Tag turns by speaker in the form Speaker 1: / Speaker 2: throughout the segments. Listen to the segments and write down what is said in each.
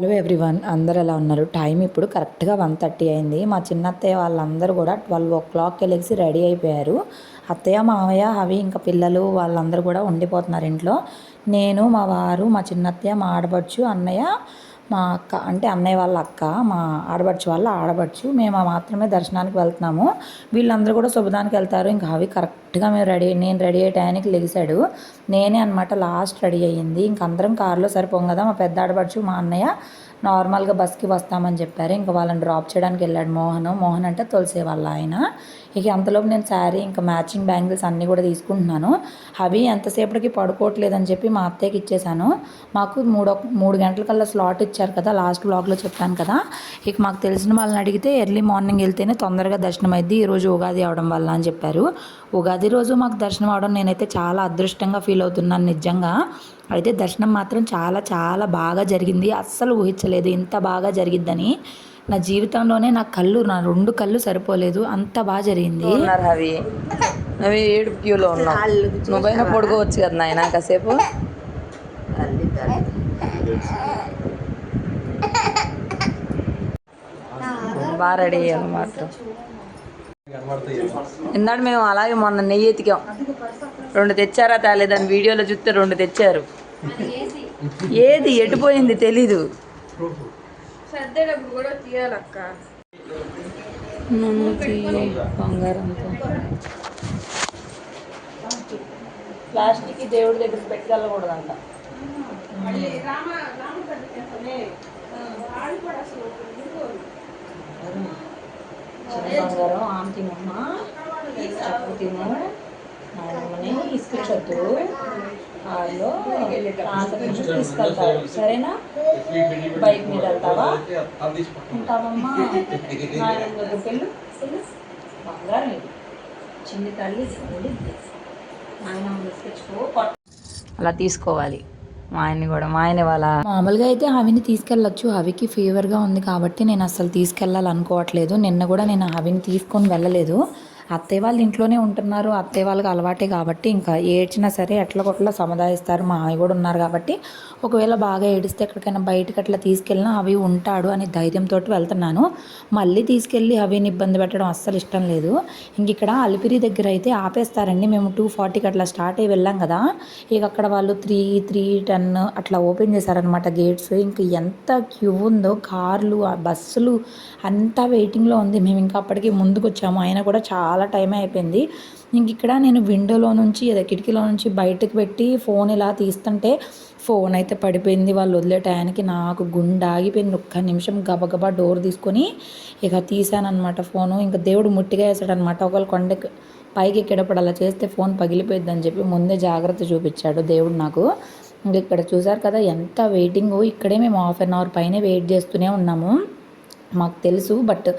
Speaker 1: Hello everyone అందరు ఎలా ఉన్నారు? టైం ఇప్పుడు కరెక్ట్గా వన్ థర్టీ అయింది. మా చిన్న అత్తయ్య వాళ్ళందరూ కూడా ట్వెల్వ్ ఓ క్లాక్కి వెళ్ళేసి రెడీ అయిపోయారు. అత్తయ్య మామయ్య అవి ఇంకా పిల్లలు వాళ్ళందరూ కూడా ఉండిపోతున్నారు ఇంట్లో. నేను మా వారు మా చిన్నత్తయ్య మా ఆడపడుచు అన్నయ్య మా అక్క అంటే అన్నయ్య వాళ్ళ అక్క మా ఆడబడుచు వాళ్ళ ఆడబడుచు మేము మాత్రమే దర్శనానికి వెళ్తున్నాము. వీళ్ళందరూ కూడా శుభదానికి వెళ్తారు. ఇంకా అవి కరెక్ట్గా మేము రెడీ నేను రెడీ అయ్యే టైంకి లెగిసాడు నేనే అనమాట లాస్ట్ రెడీ అయ్యింది. ఇంక అందరం కారులో సరిపోం కదా మా పెద్ద ఆడబడుచు మా అన్నయ్య. నార్మల్గా బస్కి వస్తామని చెప్పారు. ఇంకా వాళ్ళని డ్రాప్ చేయడానికి వెళ్ళాడు మోహన్. మోహన్ అంటే తులసి వాళ్ళ ఆయన. ఇక అంతలోపు నేను శారీ ఇంకా మ్యాచింగ్ బ్యాంగిల్స్ అన్నీ కూడా తీసుకుంటున్నాను. అవి ఎంతసేపటికి పడుకోవట్లేదని చెప్పి మా అత్తయ్యకి ఇచ్చేసాను మాకు మూడు మూడు గంటల కల్లా స్లాట్ ఇచ్చారు కదా లాస్ట్ బ్లాగ్లో చెప్పాను కదా. ఇక మాకు తెలిసిన వాళ్ళని అడిగితే ఎర్లీ మార్నింగ్ వెళ్తేనే తొందరగా దర్శనం అయింది ఈరోజు ఉగాది అవడం వల్ల అని చెప్పారు. ఉగాది రోజు మాకు దర్శనం అవడం నేనైతే చాలా అదృష్టంగా ఫీల్ అవుతున్నాను నిజంగా. అయితే దర్శనం మాత్రం చాలా చాలా బాగా జరిగింది. అస్సలు ఊహించలేదు ఇంత బాగా జరిగిద్దని. నా జీవితంలోనే నా కళ్ళు నా రెండు కళ్ళు సరిపోలేదు. అంత బాగా జరిగింది.
Speaker 2: అవి. అవి ఏడు క్యూలో ఉన్నావు. నువ్వైనా పడుకోవచ్చు కదా నాయన కాసేపు. బాగా రెడీ అయ్యాను మాత్రం. ఇందాడు మేము అలాగే మొన్న నెయ్యి ఎతికాం. రెండు తెచ్చారా తేలేదని వీడియోలో చూస్తే రెండు తెచ్చారు. ఏది? ఎటుపోయింది తెలీదు. బంగారంతో. ప్లాస్టిక్ దేవుడి దగ్గర పెట్టుకెళ్ళకూడదంట బంగారం ఆమె తినమ్మ. చెప్పు తిను. నాయనమ్మని ఇసుకొచ్చొద్దు కారులో ఆంధ్రప్రదేశ్ తీసుకెళ్తారు. సరేనా? బైక్ మీద వెళ్తావా? ఉంటావమ్మా. నాయనమ్మ దగ్గరికి వెళ్ళు బంగారం ఇది. చిన్ని తల్లి ఇది. నాయనమ్మ తీసుకొచ్చుకో. అలా తీసుకోవాలి. మా ఆయన్ని కూడా మా ఆయన వాళ్ళ.
Speaker 1: మామూలుగా అయితే హవిని తీసుకెళ్ళొచ్చు. హవికి ఫీవర్గా ఉంది కాబట్టి నేను అసలు తీసుకెళ్ళాలనుకోవట్లేదు. నిన్న కూడా నేను హవిని తీసుకొని వెళ్ళలేదు. అత్తయ్య వాళ్ళు ఇంట్లోనే ఉంటున్నారు. అత్తయ్య వాళ్ళకి అలవాటే కాబట్టి ఇంకా ఏడ్చినా సరే ఎట్ల కొట్లా సముదాయిస్తారు. మా అవి కూడా ఉన్నారు కాబట్టి ఒకవేళ బాగా ఏడిస్తే ఎక్కడికైనా బయటకు అట్లా తీసుకెళ్ళినా అవి ఉంటాడు అని ధైర్యంతో వెళ్తున్నాను. మళ్ళీ తీసుకెళ్ళి అవిని ఇబ్బంది పెట్టడం అస్సలు ఇష్టం లేదు. ఇంక ఇక్కడ అలిపిరి దగ్గర అయితే ఆపేస్తారండి. మేము టూ ఫార్టీకి అట్లా స్టార్ట్ అయ్యి వెళ్ళాం కదా. ఇక అక్కడ వాళ్ళు త్రీ త్రీ టెన్ అట్లా ఓపెన్ చేశారనమాట గేట్స్. ఇంకా ఎంత క్యూ ఉందో కార్లు బస్సులు అంతా వెయిటింగ్లో ఉంది. మేము ఇంకా అప్పటికి ముందుకు వచ్చాము ఆయన కూడా చాలా చాలా టైం అయిపోయింది. ఇంక ఇక్కడ నేను విండోలో నుంచి ఏదో కిటికీలో నుంచి బయటకు పెట్టి ఫోన్ ఇలా తీస్తుంటే ఫోన్ అయితే పడిపోయింది. వాళ్ళు వదిలే టయానికి నాకు గుండె ఆగిపోయింది. ఒక్క నిమిషం గబగబా డోర్ తీసుకొని ఇక తీసానమాట ఫోను ఇంకా దేవుడు ముట్టిగా వేసాడనమాట ఒకవేళ కొండకు పైకి ఎక్కేటప్పుడు అలా చేస్తే ఫోన్ పగిలిపోయిద్దని చెప్పి ముందే జాగ్రత్త చూపించాడు దేవుడు నాకు. ఇంక ఇక్కడ చూసారు కదా ఎంత వెయిటింగ్ ఇక్కడే మేము హాఫ్ అన్ అవర్ పైన వెయిట్ చేస్తూనే ఉన్నాము. మాకు తెలుసు బట్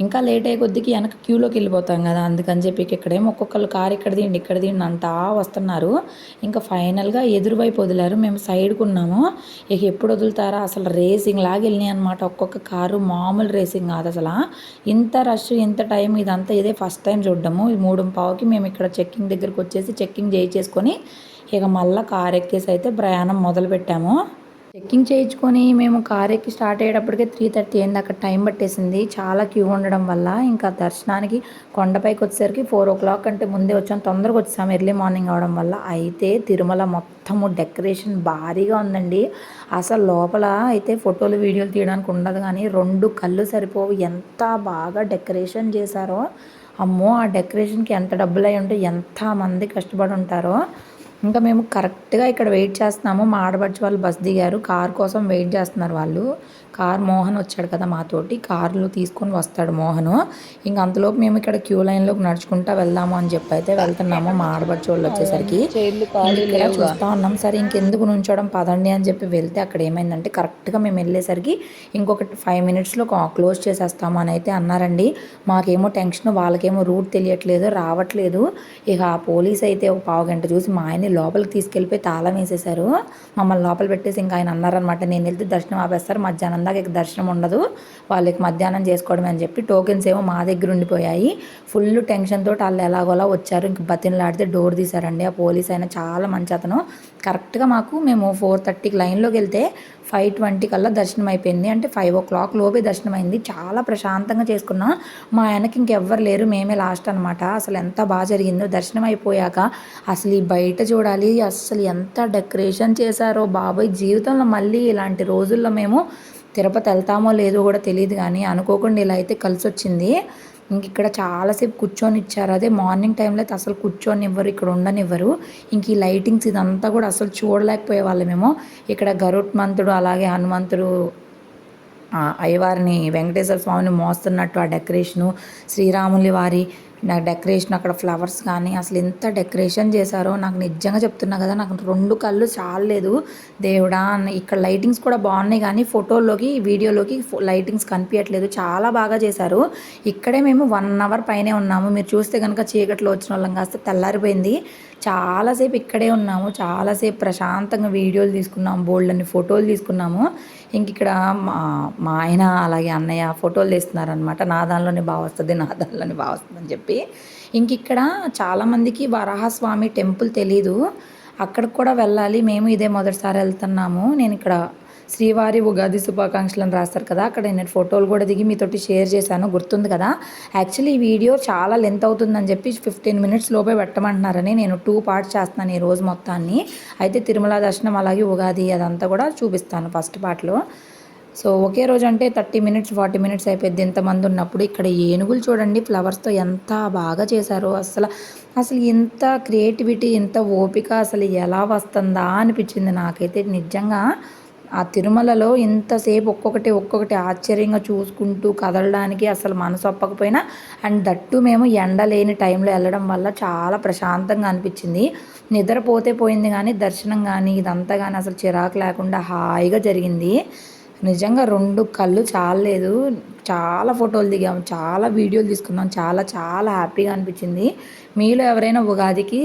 Speaker 1: ఇంకా లేట్ అయ్యే కొద్దికి వెనక క్యూలోకి వెళ్ళిపోతాం కదా అందుకని చెప్పి ఇక్కడేమో ఒక్కొక్కరు కారు ఇక్కడ దిండి ఇక్కడ దిండి అంతా వస్తున్నారు. ఇంకా ఫైనల్గా ఎదురువైపు వదిలారు మేము సైడ్కు ఉన్నాము. ఇక ఎప్పుడు వదులుతారా? అసలు రేసింగ్ లాగా వెళ్ళినాయి అనమాట ఒక్కొక్క కారు మామూలు రేసింగ్ కాదు అసలు. ఇంత రష్ ఇంత టైం ఇదంతా ఇదే ఫస్ట్ టైం చూడడము. ఈ మూడు పావుకి మేము ఇక్కడ చెక్కింగ్ దగ్గరికి వచ్చేసి చెక్కింగ్ చేయించేసుకొని ఇక మళ్ళీ కార్ ఎక్కేసి అయితే ప్రయాణం మొదలు పెట్టాము చెక్కింగ్ చేయించుకొని మేము కార్ ఎక్కి స్టార్ట్ అయ్యేటప్పటికే త్రీ థర్టీ అయింది. అక్కడ టైం పట్టేసింది. చాలా క్యూ ఉండడం వల్ల ఇంకా దర్శనానికి కొండపైకి వచ్చేసరికి ఫోర్ ఓ క్లాక్ అంటే ముందే వచ్చాం. తొందరగా వచ్చాము ఎర్లీ మార్నింగ్ అవడం వల్ల. అయితే తిరుమల మొత్తము డెకరేషన్ భారీగా ఉందండి. అసలు లోపల అయితే ఫోటోలు వీడియోలు తీయడానికి ఉండదు కానీ రెండు కళ్ళు సరిపోవు. ఎంత బాగా డెకరేషన్ చేశారో. అమ్మో ఆ డెకరేషన్కి ఎంత డబ్బులు అయి ఉంటే ఎంత మంది కష్టపడి ఉంటారో. ఇంకా మేము కరెక్ట్గా ఇక్కడ వెయిట్ చేస్తున్నాము. మా ఆడబడిచి వాళ్ళు బస్ దిగారు. కార్ కోసం వెయిట్ చేస్తున్నారు వాళ్ళు. కార్ మోహన్ వచ్చాడు కదా మాతోటి. కార్లు తీసుకొని వస్తాడు మోహన్. ఇంక అంతలోపు మేము ఇక్కడ క్యూ లైన్లోకి నడుచుకుంటా వెళ్దాము అని చెప్పి అయితే వెళ్తున్నాము. మా ఆడబడిచి వాళ్ళు వచ్చేసరికి. చూస్తా ఉన్నాం. సరే ఇంకెందుకు నుంచోవడం పదండి అని చెప్పి వెళ్తే అక్కడ ఏమైందంటే కరెక్ట్గా మేము వెళ్ళేసరికి ఇంకొక ఫైవ్ మినిట్స్లో క్లోజ్ చేసేస్తాము అని అయితే అన్నారండి. మాకేమో టెన్షన్ వాళ్ళకేమో రూట్ తెలియట్లేదు రావట్లేదు. ఇక ఆ పోలీస్ అయితే ఒక పావు గంట చూసి మా ఆయన్ని లోపలికి తీసుకెళ్ళిపోయి తాళం వేసేసారు మమ్మల్ని లోపల పెట్టేసి ఇంకా ఆయన అన్నారనమాట నేను వెళ్తే దర్శనం ఆపేస్తారు మధ్యాహ్నం దాకా ఇక దర్శనం ఉండదు వాళ్ళకి మధ్యాహ్నం చేసుకోవడమే అని చెప్పి టోకెన్స్ ఏమో మా దగ్గర ఉండిపోయాయి. ఫుల్ టెన్షన్ తోటి వాళ్ళు ఎలాగోలా వచ్చారు. ఇంక బతినలాడితే డోర్ తీశారండి. ఆ పోలీస్ అయినా చాలా మంచి అతను. కరెక్ట్గా మాకు మేము ఫోర్ థర్టీకి లైన్లోకి వెళ్తే ఫైవ్ ట్వంటీ కల్లా దర్శనం అయిపోయింది. అంటే ఫైవ్ ఓ క్లాక్ లోపే దర్శనం అయింది. చాలా ప్రశాంతంగా చేసుకున్నాం. మా ఆయనకి ఇంకెవ్వరు లేరు. మేమే లాస్ట్ అనమాట అసలు ఎంత బాగా జరిగిందో. దర్శనం అయిపోయాక అసలు ఈ బయట చూడాలి. అసలు ఎంత డెకరేషన్ చేశారో బాబాయ్! జీవితంలో మళ్ళీ ఇలాంటి రోజుల్లో మేము తిరుపతి వెళ్తామో లేదో కూడా తెలియదు కానీ అనుకోకుండా ఇలా అయితే కలిసి వచ్చింది ఇంక ఇక్కడ చాలాసేపు కూర్చొని ఇచ్చారు. అదే మార్నింగ్ టైంలో అయితే అసలు కూర్చొని ఇవ్వరు ఇక్కడ ఉండనివ్వరు. ఇంక ఈ లైటింగ్స్ ఇదంతా కూడా అసలు చూడలేకపోయే వాళ్ళమేమో. ఇక్కడ గరుత్మంతుడు అలాగే హనుమంతుడు అయ్యవారిని వెంకటేశ్వర స్వామిని మోస్తున్నట్టు ఆ డెకరేషను శ్రీరాములి వారి నా డెకరేషన్ అక్కడ ఫ్లవర్స్ కానీ అసలు ఎంత డెకరేషన్ చేశారో నాకు నిజంగా చెప్తున్నా కదా నాకు రెండు కళ్ళు చాలలేదు. దేవుడా ఇక్కడ లైటింగ్స్ కూడా బాగున్నాయి కానీ ఫోటోల్లోకి వీడియోలోకి లైటింగ్స్ కనిపించట్లేదు చాలా బాగా చేశారు. ఇక్కడే మేము వన్ అవర్ పైనే ఉన్నాము. మీరు చూస్తే కనుక చీకట్లో వచ్చిన వాళ్ళం కాస్త తెల్లారిపోయింది. చాలాసేపు ఇక్కడే ఉన్నాము. చాలాసేపు ప్రశాంతంగా వీడియోలు తీసుకున్నాము బోల్డ్ అన్ని ఫోటోలు తీసుకున్నాము. ఇంక ఇక్కడ మా మా ఆయన అలాగే అన్నయ్య ఫోటోలు తీస్తున్నారనమాట నా దానిలోనే బాగా వస్తుంది నా దానిలోనే బాగా వస్తుంది అని చెప్పి. ఇంక ఇక్కడ చాలామందికి వరాహస్వామి టెంపుల్ తెలీదు. అక్కడికి కూడా వెళ్ళాలి. మేము ఇదే మొదటిసారి వెళ్తున్నాము. నేను ఇక్కడ శ్రీవారి ఉగాది శుభాకాంక్షలు అని రాస్తారు కదా. అక్కడ నేను ఫోటోలు కూడా దిగి మీతోటి షేర్ చేశాను. గుర్తుంది కదా? యాక్చువల్లీ ఈ వీడియో చాలా లెంత్ అవుతుందని చెప్పి ఫిఫ్టీన్ మినిట్స్ లోపే పెట్టమంటున్నారని నేను టూ పార్ట్స్ చేస్తున్నాను ఈ రోజు మొత్తాన్ని. అయితే తిరుమల దర్శనం అలాగే ఉగాది అదంతా కూడా చూపిస్తాను ఫస్ట్ పార్ట్లో. సో ఒకే రోజు అంటే థర్టీ మినిట్స్ ఫార్టీ మినిట్స్ అయిపోయింది. ఇంతమంది ఉన్నప్పుడు ఇక్కడ ఏనుగులు చూడండి ఫ్లవర్స్తో ఎంత బాగా చేశారో. అసలు అసలు ఇంత క్రియేటివిటీ ఇంత ఓపిక అసలు ఎలా వస్తుందా అనిపించింది నాకైతే నిజంగా. ఆ తిరుమలలో ఇంతసేపు ఒక్కొక్కటి ఒక్కొక్కటి ఆశ్చర్యంగా చూసుకుంటూ కదలడానికి అసలు మనసు ఒప్పకపోయినా అండ్ దట్టు మేము ఎండ లేని టైంలో వెళ్ళడం వల్ల చాలా ప్రశాంతంగా అనిపించింది. నిద్రపోతే పోయింది కానీ దర్శనం కానీ ఇదంతా కానీ అసలు చిరాకు లేకుండా హాయిగా జరిగింది. నిజంగా రెండు కళ్ళు చాలలేదు. చాలా ఫోటోలు దిగాము చాలా వీడియోలు తీసుకున్నాం చాలా చాలా హ్యాపీగా అనిపించింది. మీలో ఎవరైనా ఉగాదికి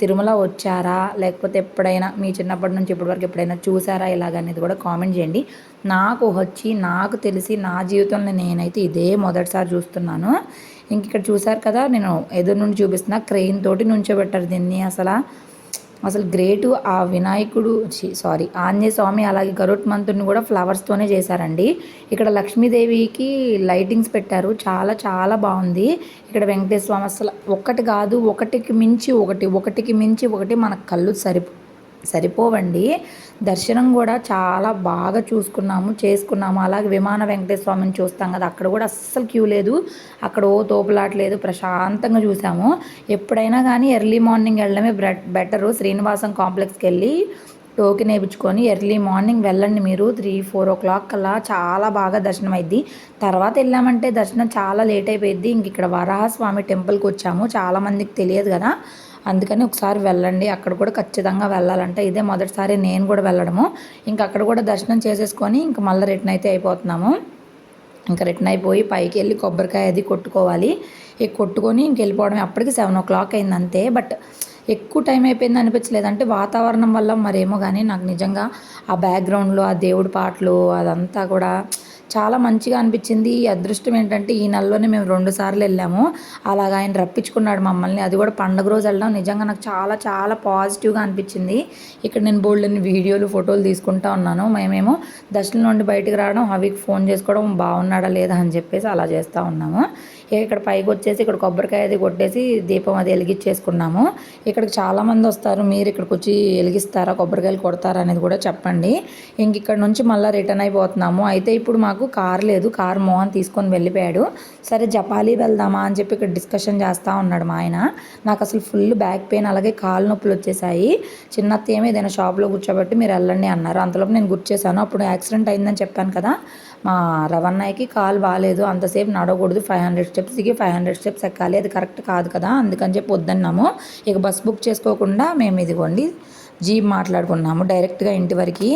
Speaker 1: తిరుమల వచ్చారా? లేకపోతే ఎప్పుడైనా మీ చిన్నప్పటి నుంచి ఇప్పటి వరకు ఎప్పుడైనా చూసారా? ఇలాగనేది కూడా కామెంట్ చేయండి. నాకు వచ్చి నాకు తెలిసి నా జీవితంలో నేనైతే ఇదే మొదటిసారి చూస్తున్నాను. ఇంక ఇక్కడ చూసారు కదా నేను ఎదురు నుండి చూపిస్తున్నా క్రెయిన్ తోటి నుంచోబెట్టారు దీన్ని అసలు. అసలు గ్రేటు ఆ వినాయకుడు సారీ ఆంజనేయ స్వామి అలాగే గరుత్మంతుడిని కూడా ఫ్లవర్స్తోనే చేశారండి. ఇక్కడ లక్ష్మీదేవికి లైటింగ్స్ పెట్టారు. చాలా చాలా బాగుంది. ఇక్కడ వెంకటేశ్వర స్వామి అసలు ఒకటి కాదు ఒకటికి మించి ఒకటి ఒకటికి మించి ఒకటి మన కళ్ళు సరిపో సరిపోవండి. దర్శనం కూడా చాలా బాగా చూసుకున్నాము చేసుకున్నాము. అలాగే విమాన వెంకటేశ్వర స్వామిని చూస్తాం కదా అక్కడ కూడా అస్సలు క్యూ లేదు. అక్కడ ఓ తోపులాట్లేదు ప్రశాంతంగా చూసాము. ఎప్పుడైనా కానీ ఎర్లీ మార్నింగ్ వెళ్ళడమే బెటరు. శ్రీనివాసం కాంప్లెక్స్కి వెళ్ళి టోకెన్ వేయించుకొని ఎర్లీ మార్నింగ్ వెళ్ళండి మీరు. త్రీ ఫోర్ ఓ క్లాక్ కల్లా చాలా బాగా దర్శనం అయింది తర్వాత వెళ్ళామంటే దర్శనం చాలా లేట్ అయిపోయింది ఇంక ఇక్కడ వరాహస్వామి టెంపుల్కి వచ్చాము. చాలా మందికి తెలియదు కదా. అందుకని ఒకసారి వెళ్ళండి. అక్కడ కూడా ఖచ్చితంగా వెళ్ళాలంటే. ఇదే మొదటిసారి నేను కూడా వెళ్ళడము. ఇంకా అక్కడ కూడా దర్శనం చేసేసుకొని ఇంకా మళ్ళీ రిటర్న్ అయితే అయిపోతున్నాము. ఇంకా రిటర్న్ అయిపోయి పైకి వెళ్ళి కొబ్బరికాయ అది కొట్టుకోవాలి. ఇక కొట్టుకొని ఇంకెళ్ళిపోవడం అప్పటికి సెవెన్ ఓ క్లాక్ అయింది అంతే. బట్ ఎక్కువ టైం అయిపోయింది అనిపించలేదు. అంటే వాతావరణం వల్ల మరేమో కానీ నాకు నిజంగా ఆ బ్యాక్గ్రౌండ్లో ఆ దేవుడి పాటలు అదంతా కూడా చాలా మంచిగా అనిపించింది. ఈ అదృష్టం ఏంటంటే ఈ నెలలోనే మేము రెండు సార్లు వెళ్ళాము. అలాగ ఆయన రప్పించుకున్నాడు మమ్మల్ని. అది కూడా పండగ రోజు వెళ్ళడం నిజంగా నాకు చాలా చాలా పాజిటివ్గా అనిపించింది. ఇక్కడ నేను బోల్డ్ని వీడియోలు ఫోటోలు తీసుకుంటా ఉన్నాను. మేమేమో దర్శనం నుండి బయటకు రావడం అవికి ఫోన్ చేసుకోవడం బాగున్నాడా లేదా అని చెప్పేసి అలా చేస్తూ ఉన్నాము. ఇక్కడ పైకి వచ్చేసి ఇక్కడ కొబ్బరికాయ అది కొట్టేసి దీపం అది వెలిగించేసుకున్నాము. ఇక్కడికి చాలామంది వస్తారు. మీరు ఇక్కడికి వచ్చి వెలిగిస్తారా? కొబ్బరికాయలు కొడతారా అనేది కూడా చెప్పండి. ఇంక ఇక్కడ నుంచి మళ్ళీ రిటర్న్ అయిపోతున్నాము. అయితే ఇప్పుడు మాకు నాకు కార్ లేదు కార్ మోహన్ తీసుకొని వెళ్ళిపోయాడు. సరే జపాలి వెళ్దామా అని చెప్పి ఇక్కడ డిస్కషన్ చేస్తూ ఉన్నాడు మా ఆయన. నాకు అసలు ఫుల్ బ్యాక్ పెయిన్ అలాగే కాలు నొప్పులు వచ్చేసాయి. చిన్న ఏమో ఏదైనా షాప్లో కూర్చోబెట్టి మీరు వెళ్ళండి అన్నారు. అంతలోపు నేను గుర్తు చేశాను అప్పుడు యాక్సిడెంట్ అయిందని చెప్పాను కదా. మా రవణయ్యకి కాలు బాగాలేదు అంతసేపు నడవకూడదు ఫైవ్ హండ్రెడ్ స్టెప్స్ దిగి ఫైవ్ హండ్రెడ్ స్టెప్స్ ఎక్కాలి అది కరెక్ట్ కాదు కదా అందుకని చెప్పి వద్దన్నాము. ఇక బస్ బుక్ చేసుకోకుండా మేము ఇదిగోండి జీప్ మాట్లాడుకున్నాము డైరెక్ట్గా ఇంటి వరకు.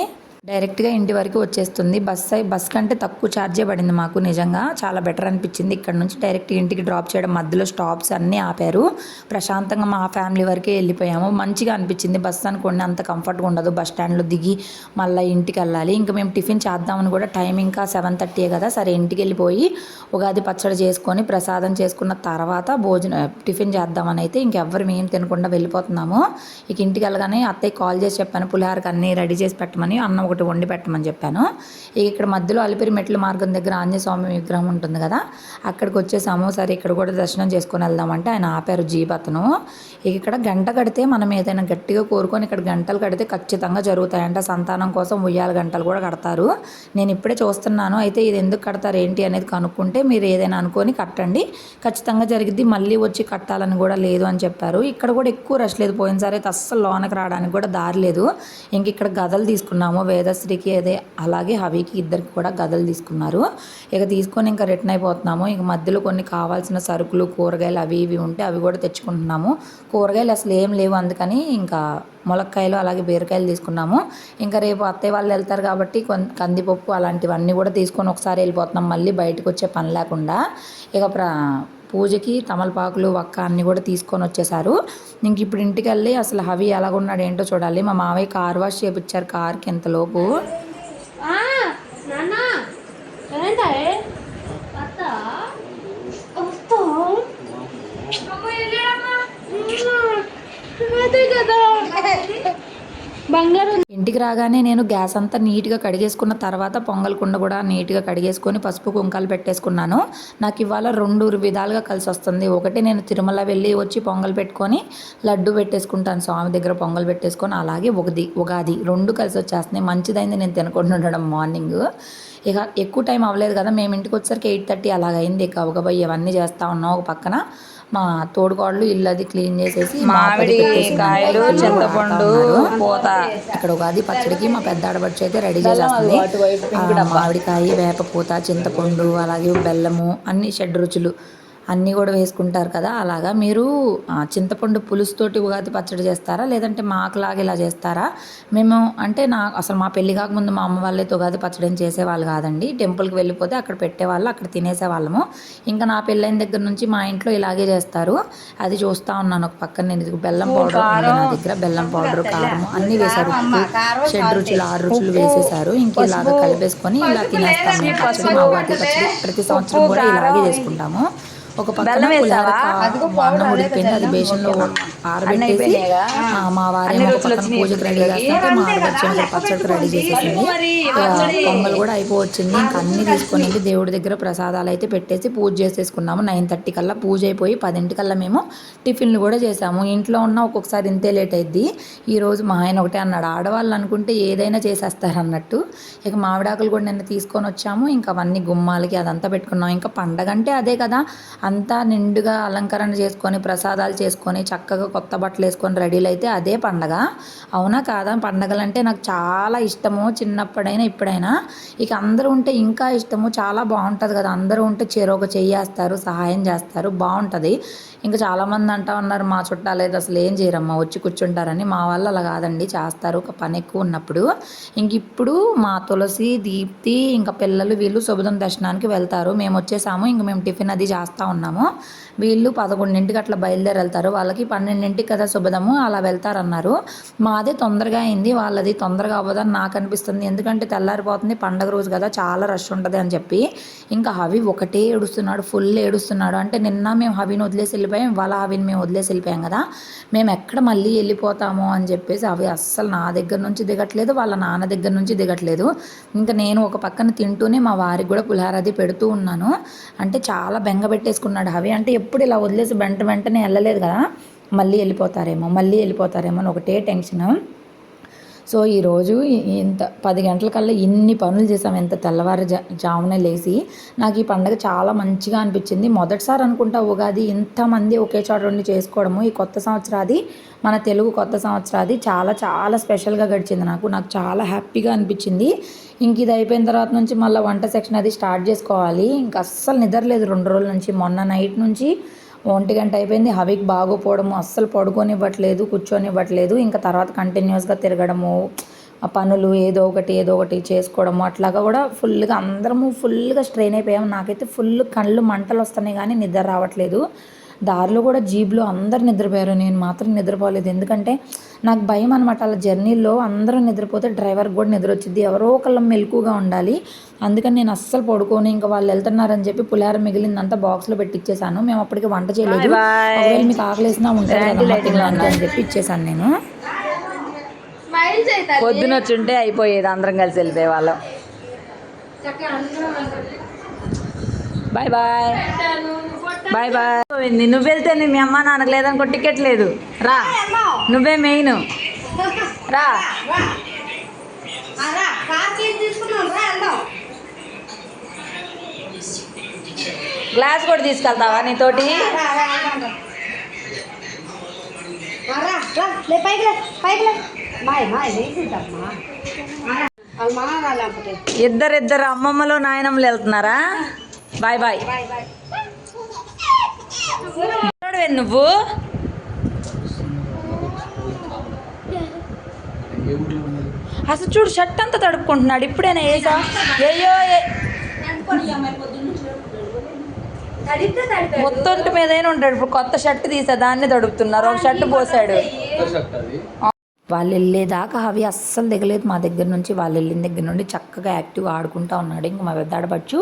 Speaker 1: డైరెక్ట్గా ఇంటి వరకు వచ్చేస్తుంది. బస్ అయి బస్ కంటే తక్కువ ఛార్జే పడింది మాకు నిజంగా. చాలా బెటర్ అనిపించింది. ఇక్కడ నుంచి డైరెక్ట్ ఇంటికి డ్రాప్ చేయడం మధ్యలో స్టాప్స్ అన్నీ ఆపారు. ప్రశాంతంగా మా ఫ్యామిలీ వరకే వెళ్ళిపోయాము. మంచిగా అనిపించింది. బస్ అనుకోండి అంత కంఫర్ట్గా ఉండదు. బస్ స్టాండ్లో దిగి మళ్ళీ ఇంటికి వెళ్ళాలి. ఇంకా మేము టిఫిన్ చేద్దామని కూడా టైం ఇంకా సెవెన్ థర్టీయే కదా. సరే ఇంటికి వెళ్ళిపోయి ఉగాది పచ్చడి చేసుకొని ప్రసాదం చేసుకున్న తర్వాత భోజనం టిఫిన్ చేద్దామని అయితే ఇంకెవ్వరు మేము తినకుండా వెళ్ళిపోతున్నాము. ఇక ఇంటికి వెళ్ళగానే అత్తయ్య కాల్ చేసి చెప్పాను పులిహారకి అన్నీ రెడీ చేసి పెట్టమని. అన్నం ఒకటి వండి పెట్టమని చెప్పాను. ఇక ఇక్కడ మధ్యలో అలిపిరి మెట్ల మార్గం దగ్గర ఆంజనేయ స్వామి విగ్రహం ఉంటుంది కదా అక్కడికి వచ్చేసాము. సరే ఇక్కడ కూడా దర్శనం చేసుకొని వెళ్దామంటే ఆయన ఆపారు జీప్ అతను. ఇక ఇక్కడ గంట కడితే మనం ఏదైనా గట్టిగా కోరుకొని ఇక్కడ గంటలు కడితే ఖచ్చితంగా జరుగుతాయంట. సంతానం కోసం ఉయ్యాల గంటలు కూడా కడతారు. నేను ఇప్పుడే చూస్తున్నాను. అయితే ఇది ఎందుకు కడతారు ఏంటి అనేది కనుక్కుంటే మీరు ఏదైనా అనుకొని కట్టండి. ఖచ్చితంగా జరిగిద్ది. మళ్ళీ వచ్చి కట్టాలని కూడా లేదు అని చెప్పారు. ఇక్కడ కూడా ఎక్కువ రష్ లేదు. పోయినసారి అయితే అస్సలు లోనకి రావడానికి కూడా దారి లేదు. ఇంక ఇక్కడ గదలు తీసుకున్నాము. వేదశ్రీకి అదే అలాగే హవికి ఇద్దరికి కూడా గదలు తీసుకున్నారు. ఇక తీసుకొని ఇంకా రిటర్న్ అయిపోతున్నాము. ఇక మధ్యలో కొన్ని కావాల్సిన సరుకులు కూరగాయలు అవి ఇవి ఉంటే అవి కూడా తెచ్చుకుంటున్నాము. కూరగాయలు అసలు ఏం లేవు అందుకని ఇంకా ములక్కాయలు అలాగే బీరకాయలు తీసుకున్నాము. ఇంకా రేపు అత్తయ్య వాళ్ళు వెళ్తారు కాబట్టి కొన్ కందిపప్పు అలాంటివన్నీ కూడా తీసుకొని ఒకసారి వెళ్ళిపోతున్నాం. మళ్ళీ బయటకు వచ్చే పని లేకుండా. ఇక ప్ర పూజకి తమలపాకులు వక్క అన్నీ కూడా తీసుకొని వచ్చేసారు. ఇంక ఇప్పుడు ఇంటికి వెళ్ళి అసలు హవి ఎలాగున్నాడు ఏంటో చూడాలి. మా మావయ్య కార్ వాష్ చేపించారు కార్కి ఎంతలోపు
Speaker 3: ఆ, నాన్న ఏంటే అత్త? వస్తా అమ్మ వెళ్ళాడమ్మా అదే కదా. బంగారు
Speaker 1: ఇంటికి రాగానే నేను గ్యాస్ అంతా నీట్గా కడిగేసుకున్న తర్వాత పొంగల్ కుండ కూడా నీట్గా కడిగేసుకొని పసుపు కుంకాలు పెట్టేసుకున్నాను. నాకు ఇవాళ రెండు విధాలుగా కలిసి వస్తుంది. ఒకటి నేను తిరుమల వెళ్ళి వచ్చి పొంగల్ పెట్టుకొని లడ్డు పెట్టేసుకుంటాను. స్వామి దగ్గర పొంగల్ పెట్టేసుకొని అలాగే ఒకది ఉగాది రెండు కలిసి వచ్చేస్తున్నాయి. మంచిదైంది నేను తినకుండా ఉండడం మార్నింగ్. ఇక ఎక్కువ టైం అవ్వలేదు కదా మేము ఇంటికి వచ్చేసరికి ఎయిట్ థర్టీ అలాగైంది. ఇక గబగబా ఇవన్నీ చేస్తూ ఉన్నాం ఒక పక్కన. మా తోడుకోడలు ఇల్లు అది క్లీన్ చేసేసి
Speaker 2: మామిడి కాయలు చింతపండు పూత.
Speaker 1: ఇక్కడ ఉగాది పచ్చడికి మా పెద్ద ఆడబడుచు అయితే రెడీ చేసేస్తుంది. మామిడికాయ వేప పూత చింతపండు అలాగే బెల్లము అన్ని షడ్ రుచులు. అన్నీ కూడా వేసుకుంటారు కదా అలాగా? మీరు చింతపండు పులుసుతోటి ఉగాది పచ్చడి చేస్తారా? లేదంటే మాకులాగా ఇలా చేస్తారా? మేము అంటే నా అసలు మా పెళ్ళి కాకముందు మా అమ్మ వాళ్ళే ఉగాది పచ్చడి ఏం చేసేవాళ్ళు కాదండి. టెంపుల్కి వెళ్ళిపోతే అక్కడ పెట్టేవాళ్ళు అక్కడ తినేసేవాళ్ళము. ఇంకా నా పెళ్ళైన దగ్గర నుంచి మా ఇంట్లో ఇలాగే చేస్తారు. అది చూస్తా ఉన్నాను ఒక పక్కన నేను. బెల్లం పౌడర్ నా దగ్గర. బెల్లం పౌడర్ కారం. అన్ని వేశారు. షెడ్ రుచులు ఆరు రుచులు వేసేసారు ఇంక ఇలాగ కలిపేసుకొని ఇలా తినేస్తాము. మేము పచ్చడి మా ఉగాది పచ్చడి ప్రతి సంవత్సరం కూడా ఇలాగే చేసుకుంటాము. ఒక పక్కన అన్నం ఉడికిపోయింది అది బేషన్లో ఆరబెట్టేసి మా వారేమో ఒక పక్కన పూజకు రెడీ చేస్తుంటే మా ఇక్కడ పచ్చడికి రెడీ చేసేసింది పొంగల్ కూడా అయిపోవచ్చింది. ఇంకా అన్ని తీసుకొని వెళ్ళి దేవుడి దగ్గర ప్రసాదాలు అయితే పెట్టేసి పూజ చేసేసుకున్నాము. నైన్ థర్టీ కల్లా పూజ అయిపోయి పదింటికల్లా మేము టిఫిన్లు కూడా చేసాము. ఇంట్లో ఉన్న ఒక్కొక్కసారి ఇంతే లేట్ అయింది ఈ రోజు మా ఆయన ఒకటే అన్నాడు ఆడవాళ్ళు అనుకుంటే ఏదైనా చేసేస్తారు అన్నట్టు. ఇక మామిడాకులు కూడా నిన్న తీసుకొని వచ్చాము. ఇంకా అవన్నీ గుమ్మాలకి అదంతా పెట్టుకున్నాం. ఇంకా పండగ అంటే అదే కదా. అంతా నిండుగా అలంకరణ చేసుకొని ప్రసాదాలు చేసుకొని చక్కగా కొత్త బట్టలు వేసుకొని రెడీలు అయితే అదే పండగ. అవునా కాదా? పండగలు అంటే నాకు చాలా ఇష్టము చిన్నప్పుడైనా ఇప్పుడైనా. ఇక అందరూ ఉంటే ఇంకా ఇష్టము చాలా బాగుంటుంది కదా. అందరూ ఉంటే చెరొక చేయేస్తారు సహాయం చేస్తారు బాగుంటుంది. ఇంకా చాలామంది అంటా ఉన్నారు మా చుట్టాలు అయితే అసలు ఏం చేయరమ్మా వచ్చి కూర్చుంటారని. మా వాళ్ళు అలా కాదండి చేస్తారు ఒక పని ఎక్కువ ఉన్నప్పుడు. ఇంక ఇప్పుడు మా తులసి దీప్తి ఇంకా పిల్లలు వీళ్ళు శుభదం దర్శనానికి వెళ్తారు. మేము వచ్చేసాము ఇంక మేము టిఫిన్ అది చేస్తూ ఉన్నాము. వీళ్ళు పదకొండింటికి అట్లా బయలుదేరి వెళ్తారు వాళ్ళకి పన్నెండింటికి కదా శుభదము అలా వెళ్తారన్నారు. మాదే తొందరగా అయింది వాళ్ళది తొందరగా అవ్వదని నాకు అనిపిస్తుంది. ఎందుకంటే తెల్లారిపోతుంది పండగ రోజు కదా చాలా రష్ ఉంటుంది అని చెప్పి. ఇంకా హవి ఒకటే ఏడుస్తున్నాడు ఫుల్ ఏడుస్తున్నాడు. అంటే నిన్న మేము హవిని వదిలేసి వెళ్ళిపోయాం ఇవాళ హవిని మేము వదిలేసి వెళ్ళిపోయాం కదా. మేము ఎక్కడ మళ్ళీ వెళ్ళిపోతాము అని చెప్పేసి అవి అస్సలు నా దగ్గర నుంచి దిగట్లేదు వాళ్ళ నాన్న దగ్గర నుంచి దిగట్లేదు. ఇంకా నేను ఒక పక్కన తింటూనే మా వారికి కూడా పులిహార అది పెడుతూ ఉన్నాను. అంటే చాలా బెంగ పెట్టేసుకున్నాడు హవి. అంటే ఎప్పుడు ఇలా వదిలేసి వెంట వెంటనే వెళ్ళలేదు కదా మళ్ళీ వెళ్ళిపోతారేమో మళ్ళీ వెళ్ళిపోతారేమో అని ఒకటే టెన్షన్. సో ఈరోజు ఇంత పది గంటలకల్లా ఇన్ని పనులు చేసాం ఎంత తెల్లవారు జా జామునే లేచి నాకు ఈ పండగ చాలా మంచిగా అనిపించింది. మొదటిసారి అనుకుంటా ఉగాది ఇంతమంది ఒకే చోట ఉండి చేసుకోవడము. ఈ కొత్త సంవత్సరాది మన తెలుగు కొత్త సంవత్సరాది చాలా చాలా స్పెషల్గా గడిచింది నాకు. నాకు చాలా హ్యాపీగా అనిపించింది. ఇంక ఇది అయిపోయిన తర్వాత నుంచి మళ్ళీ వంట సెక్షన్ అది స్టార్ట్ చేసుకోవాలి. ఇంక అస్సలు నిద్రలేదు రెండు రోజుల నుంచి. మొన్న నైట్ నుంచి ఒంటి గంట అయిపోయింది. హవికి బాగోపోవడము అస్సలు పడుకోనివ్వట్లేదు కూర్చొనివ్వట్లేదు. ఇంకా తర్వాత కంటిన్యూస్గా తిరగడము ఆ పనులు ఏదో ఒకటి ఏదో ఒకటి చేసుకోవడము అట్లాగా కూడా ఫుల్గా అందరము ఫుల్గా స్ట్రెయిన్ అయిపోయాము. నాకైతే ఫుల్ కళ్ళు మంటలు వస్తున్నాయి కానీ నిద్ర రావట్లేదు. దారిలో కూడా జీబ్లో అందరు నిద్రపోయారు. నేను మాత్రం నిద్రపోలేదు. ఎందుకంటే నాకు భయం అనమాట అలా జర్నీలో అందరూ నిద్రపోతే డ్రైవర్కి కూడా నిద్ర వచ్చింది ఎవరో ఒకళ్ళ మెలకుగా ఉండాలి. అందుకని నేను అస్సలు పడుకోని. ఇంకా వాళ్ళు వెళ్తున్నారని చెప్పి పులిహార మిగిలిందంతా బాక్స్లో పెట్టి ఇచ్చేసాను మేము అప్పటికి వంట చేయలేదు. ఒకవేళ మీకు ఆకలేసినా తినడానికి అని చెప్పి ఇచ్చేసాను నేను.
Speaker 3: స్మైల్ చేయాలి
Speaker 2: పొద్దున వచ్చుంటే అయిపోయేది. అందరం కలిసి వెళ్ళిపోయే వాళ్ళం. బాయ్ బాయ్ బాయ్ బాయ్ పోయింది. నువ్వు వెళ్తే మీ అమ్మ నాన్నకు లేదనుకో టికెట్ లేదు. రా. నువ్వే మెయిన్ రా. గ్లాస్ కూడా తీసుకెళ్తావా నీతోటి? ఇద్దరిద్దరు అమ్మమ్మలు నాయనమ్మలు వెళ్తున్నారా? Bye bye. నువ్వు? అసలు చూడు షర్ట్ అంతా తడుపుకుంటున్నాడు. ఇప్పుడేనా ఏసా? ఏయో మొత్తం మీదైనా ఉంటాడు. ఇప్పుడు కొత్త షర్ట్ తీసా దాన్ని తడుపుతున్నారు. ఒక షర్ట్ పోసాడు.
Speaker 1: వాళ్ళు వెళ్ళేదాకా అవి అస్సలు దిగలేదు మా దగ్గర నుంచి. వాళ్ళు వెళ్ళిన దగ్గర నుండి చక్కగా యాక్టివ్గా ఆడుకుంటా ఉన్నాడు. ఇంకా మా పెద్ద ఆడపడుచు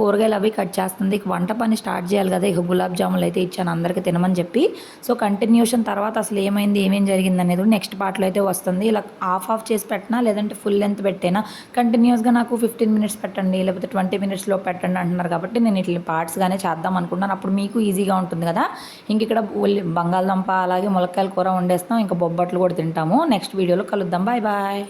Speaker 1: కూరగాయలు అవి కట్ చేస్తుంది. ఇక వంట పని స్టార్ట్ చేయాలి కదా. ఇక గులాబ్ జాములు అయితే ఇచ్చాను. అందరికీ తినమని చెప్పి. సో కంటిన్యూషన్ తర్వాత అసలు ఏమైంది ఏమేం జరిగింది అనేది నెక్స్ట్ పార్ట్లో అయితే వస్తుంది. ఇలా ఆఫ్ ఆఫ్ చేసి పెట్టినా లేదంటే ఫుల్ లెంత్ పెట్టేనా? కంటిన్యూస్గా నాకు ఫిఫ్టీన్ మినిట్స్ పెట్టండి లేకపోతే ట్వంటీ మినిట్స్లో పెట్టండి అంటున్నారు కాబట్టి నేను ఇట్లా పార్ట్స్గానే చేద్దాం అనుకుంటున్నాను. అప్పుడు మీకు ఈజీగా ఉంటుంది కదా. ఇంక ఇక్కడ బంగాళదుంప అలాగే ములక్కాయల కూర వండేస్తాం ఇంకా బొబ్బట్లు కూడా తింటాము. నెక్స్ట్ వీడియోలో కలుద్దాం. Bye bye